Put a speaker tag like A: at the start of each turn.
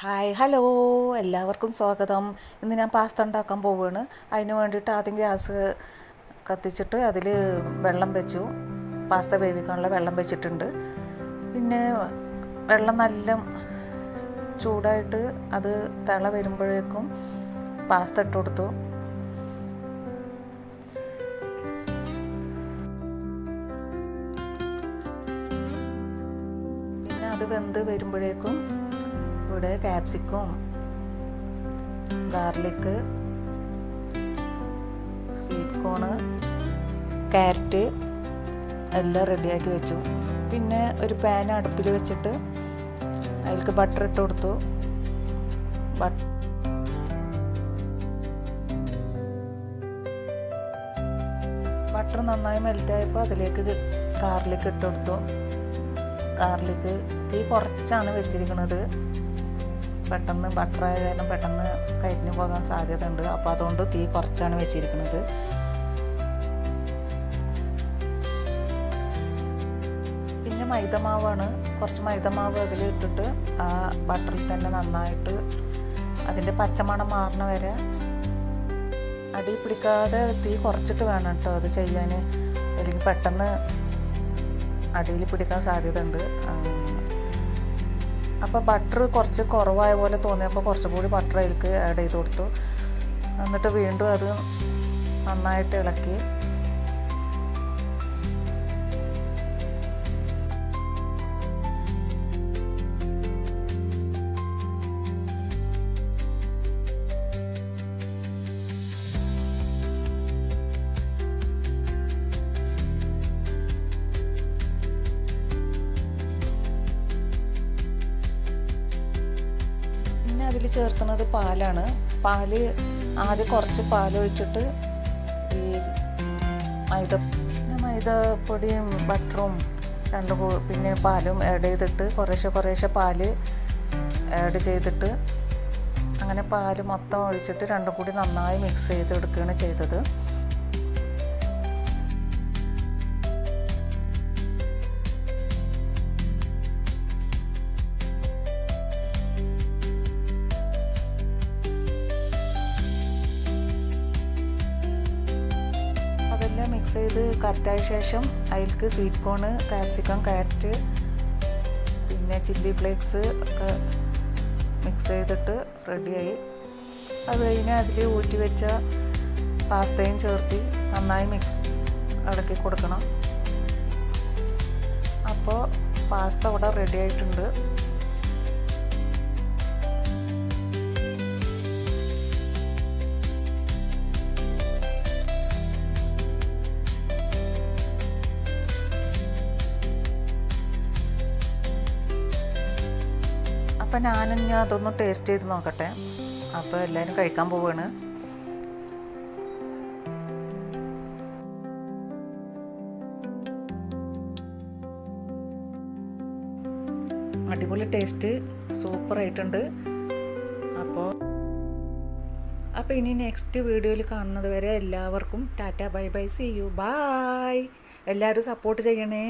A: Hi hello എല്ലാവർക്കും സ്വാഗതം. ഇന്ന് ഞാൻ പാസ്ത ഉണ്ടാക്കാൻ പോവുകയാണ് അതിന് വേണ്ടിയിട്ട് ആദ്യം ഗ്യാസ് കത്തിച്ചിട്ട് അതിൽ വെള്ളം വെച്ചു. പാസ്ത വേവിക്കാനുള്ള വെള്ളം വെച്ചിട്ടുണ്ട്. പിന്നെ വെള്ളം നല്ല ചൂടായിട്ട് അത് തിള വരുമ്പോഴേക്കും പാസ്ത ഇട്ട് കൊടുത്തു. പിന്നെ അത് വെന്ത് വരുമ്പോഴേക്കും ഇവിടെ capsicum garlic sweet corn carrot എല്ലാം റെഡിയാക്കി വെച്ചു. പിന്നെ ഒരു പാൻ അടുപ്പിൽ വെച്ചിട്ട് അതിലേക്ക് ബട്ടർ ഇട്ട് കൊടുത്തു. ബട്ടർ ബട്ടർ നന്നായി മെൽറ്റായപ്പോൾ അതിലേക്ക് ഗാർലിക്ക് ഇട്ട് കൊടുത്തു. ഗാർലിക്ക് തീ കുറച്ചാണ് വെച്ചിരിക്കുന്നത്. പെട്ടെന്ന് ബട്ടറായ കാരണം പെട്ടെന്ന് കരിഞ്ഞു പോകാൻ സാധ്യത ഉണ്ട് അപ്പോൾ അതുകൊണ്ട് തീ കുറച്ചാണ് വെച്ചിരിക്കുന്നത്. പിന്നെ മൈദമാവാണ്. കുറച്ച് മൈദമാവ് അതിൽ ഇട്ടിട്ട് ആ ബട്ടറിൽ തന്നെ നന്നായിട്ട് അതിന്റെ പച്ചമണം മാറണ വരെ അടി പിടിക്കാതെ തീ കുറച്ചിട്ട് വേണം കേട്ടോ അത് ചെയ്യാൻ അല്ലെങ്കിൽ പെട്ടെന്ന് അടിയിൽ പിടിക്കാൻ സാധ്യത ഉണ്ട് അപ്പോൾ ബട്ടർ കുറച്ച് കുറവായ പോലെ തോന്നിയപ്പോൾ കുറച്ചും കൂടി ബട്ടർ അതിലേക്ക് ആഡ് ചെയ്ത് കൊടുത്തു. എന്നിട്ട് വീണ്ടും അത് നന്നായിട്ട് ഇളക്കി. അതിൽ ചേർക്കുന്നത് പാലാണ്. പാൽ ആദ്യം കുറച്ച് പാലൊഴിച്ചിട്ട് ഈ മൈദ മൈദപ്പൊടിയും ബട്ടറും രണ്ട് പിന്നെ പാലും ആഡ് ചെയ്തിട്ട് കുറേശ്ശെ കുറേശ്ശെ പാൽ ആഡ് ചെയ്തിട്ട് അങ്ങനെ പാൽ മൊത്തം ഒഴിച്ചിട്ട് രണ്ടും കൂടി നന്നായി മിക്സ് ചെയ്തെടുക്കുകയാണ് ചെയ്തത്. മിക്സ് ചെയ്ത് കറക്റ്റായ ശേഷം അതിലേക്ക് സ്വീറ്റ് കോണ് കാപ്സിക്കം ക്യാരറ്റ് പിന്നെ ചില്ലി ഫ്ലേക്സ് ഒക്കെ മിക്സ് ചെയ്തിട്ട് റെഡിയായി അത് കഴിഞ്ഞ് അതിൽ ഊറ്റി വെച്ച പാസ്തയും ചേർത്തി നന്നായി മിക്സ് ഇളക്കി കൊടുക്കണം. അപ്പോൾ പാസ്ത ഇവിടെ റെഡി ആയിട്ടുണ്ട്. അപ്പം ഞാനും ഞാൻ അതൊന്ന് ടേസ്റ്റ് ചെയ്ത് നോക്കട്ടെ. അപ്പോൾ എല്ലാവരും കഴിക്കാൻ പോവാണ്. അടിപൊളി ടേസ്റ്റ് സൂപ്പർ ആയിട്ടുണ്ട്. അപ്പോൾ അപ്പോൾ ഇനി നെക്സ്റ്റ് വീഡിയോയിൽ കാണുന്നത് വരെ എല്ലാവർക്കും tata bye bye see you bye എല്ലാവരും സപ്പോർട്ട് ചെയ്യണേ.